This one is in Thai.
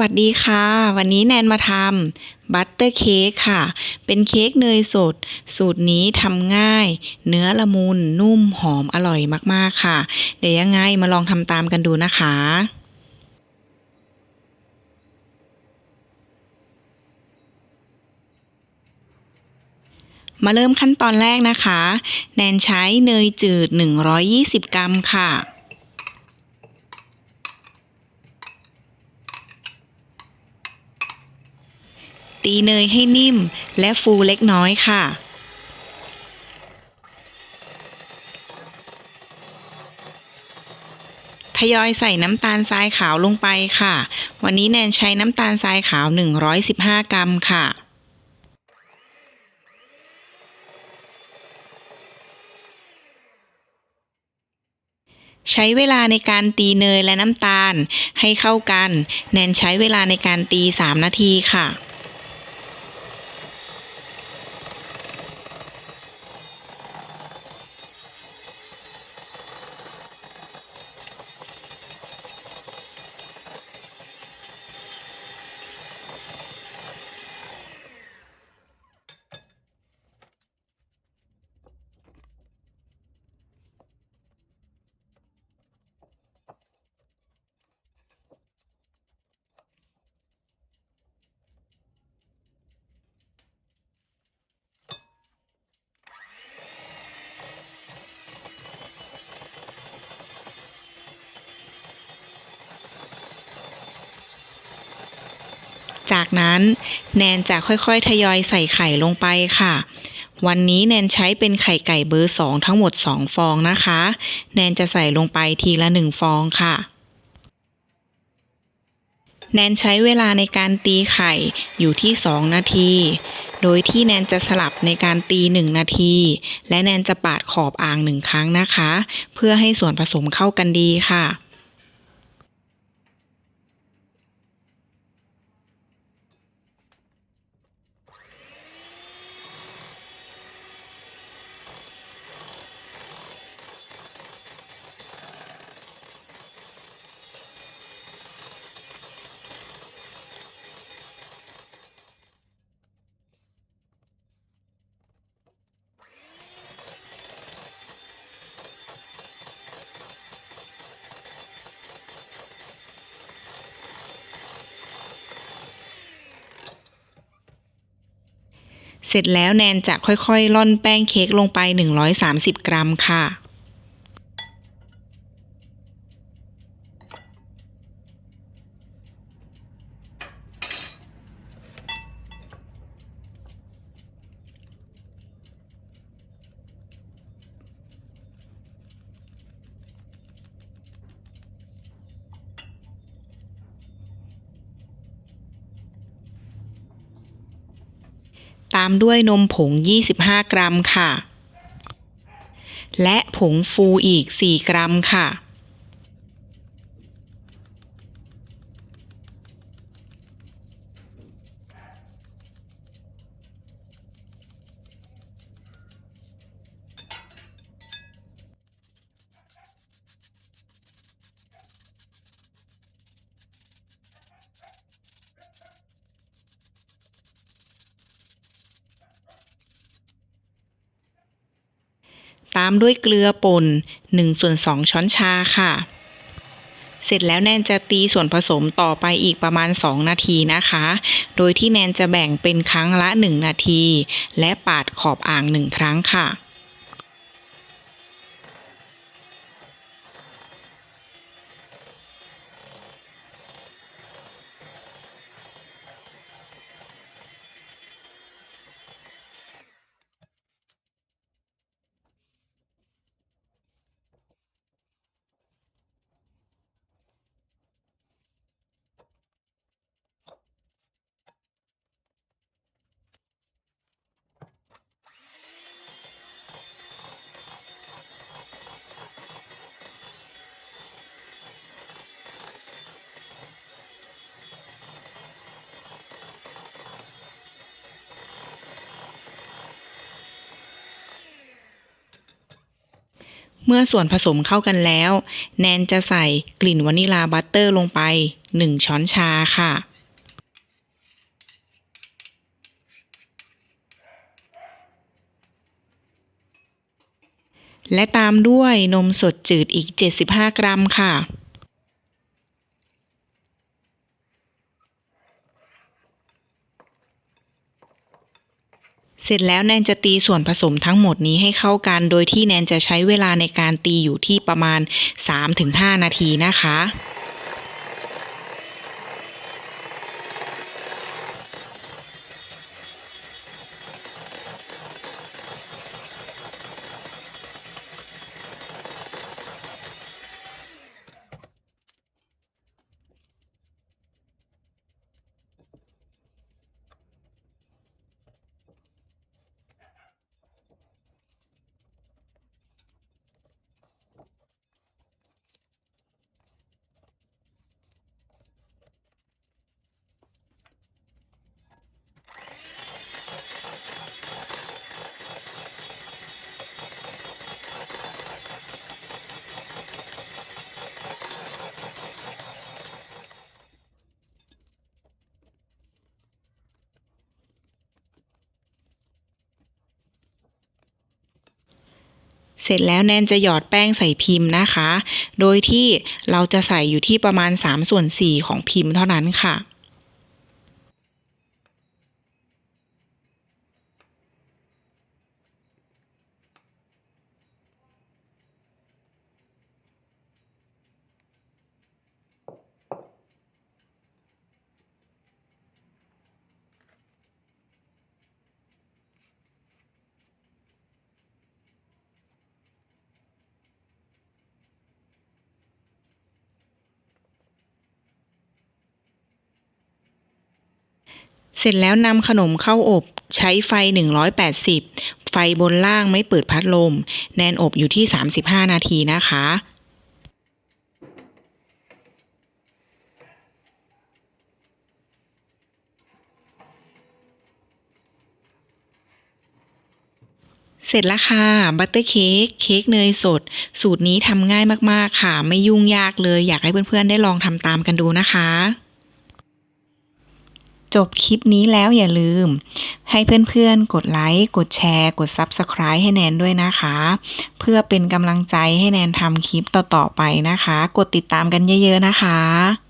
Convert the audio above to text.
วัสดีค่ะ วันนี้แนนมาทำบัตเตอร์เค้กค่ะ เป็นเค้กเนยสด สูตรนี้ทำง่าย เนื้อละมุน นุ่มหอมอร่อยมากๆค่ะ เดี๋ยวยังไงมาลองทำตามกันดูนะคะมาเริ่มขั้นตอนแรกนะคะ แนนใช้เนยจืด 120 กรัมค่ะ ตีเนยให้นิ่ม และฟูเล็กน้อยค่ะ ทยอยใส่น้ำตาลทรายขาวลงไปค่ะ วันนี้แนนใช้น้ำตาลทรายขาว 115 กรัมค่ะใช้เวลาในการตีเนยและน้ำตาลให้เข้ากัน แนนใช้เวลาในการตี 3 นาทีค่ะ จากนั้นแนนจะค่อยๆ ทยอยใส่ไข่ลงไปค่ะ วันนี้แนนใช้เป็นไข่ไก่เบอร์2ทั้งหมด 2 ฟองนะคะ แนนจะใส่ลงไปทีละ 1 ฟองค่ะ แนนใช้เวลาในการตีไข่อยู่ที่ 2 นาที โดยที่แนนจะสลับในการตี 1 นาที และแนนจะปาดขอบอ่างหนึ่งครั้งนะคะ เพื่อให้ส่วนผสมเข้ากันดีค่ะ เสร็จแล้วแนนจะค่อยๆล่อนแป้งเค้กลงไป 130 กรัมค่ะ ตามด้วยนมผง 25 กรัมค่ะ และผงฟูอีก 4 กรัมค่ะ ตามด้วยเกลือป่น1ส่วน2ช้อนชาค่ะ เสร็จแล้วแนนจะตีส่วนผสมต่อไปอีกประมาณ 2 นาทีนะคะ โดยที่แนนจะแบ่งเป็นครั้งละ 1 นาที และปาดขอบอ่าง 1 ครั้งค่ะ เมื่อส่วนผสมเข้ากันแล้ว แนนจะใส่กลิ่นวานิลาบัตเตอร์ลงไป 1 ช้อนชาค่ะ และตามด้วยนมสดจืดอีก 75 กรัมค่ะ เสร็จแล้วแนนจะตีส่วนผสมทั้งหมดนี้ให้เข้ากัน โดยที่แนนจะใช้เวลาในการตีอยู่ที่ประมาณ 3-5 นาทีนะคะ เสร็จแล้วแนนจะหยอดแป้งใส่พิมพ์นะคะ โดยที่เราจะใส่อยู่ที่ประมาณ3ส่วน4ของพิมพ์เท่านั้นค่ะ เสร็จแล้วนำขนมเข้าอบใช้ไฟ 180 ไฟบนล่างไม่เปิดพัดลม แนนอบอยู่ที่ 35 นาทีนะคะเสร็จแล้วค่ะ บัตเตอร์เค้กเค้กเนยสด สูตรนี้ทำง่ายมากๆค่ะ ไม่ยุ่งยากเลย อยากให้เพื่อนๆได้ลองทำตามกันดูนะคะ จบคลิปนี้แล้วอย่าลืม ให้เพื่อนๆ กดไลค์ กดแชร์ กด Subscribe ให้แนนด้วยนะคะ เพื่อเป็นกำลังใจให้แนนทำคลิปต่อๆไปนะคะ กดติดตามกันเยอะๆนะคะ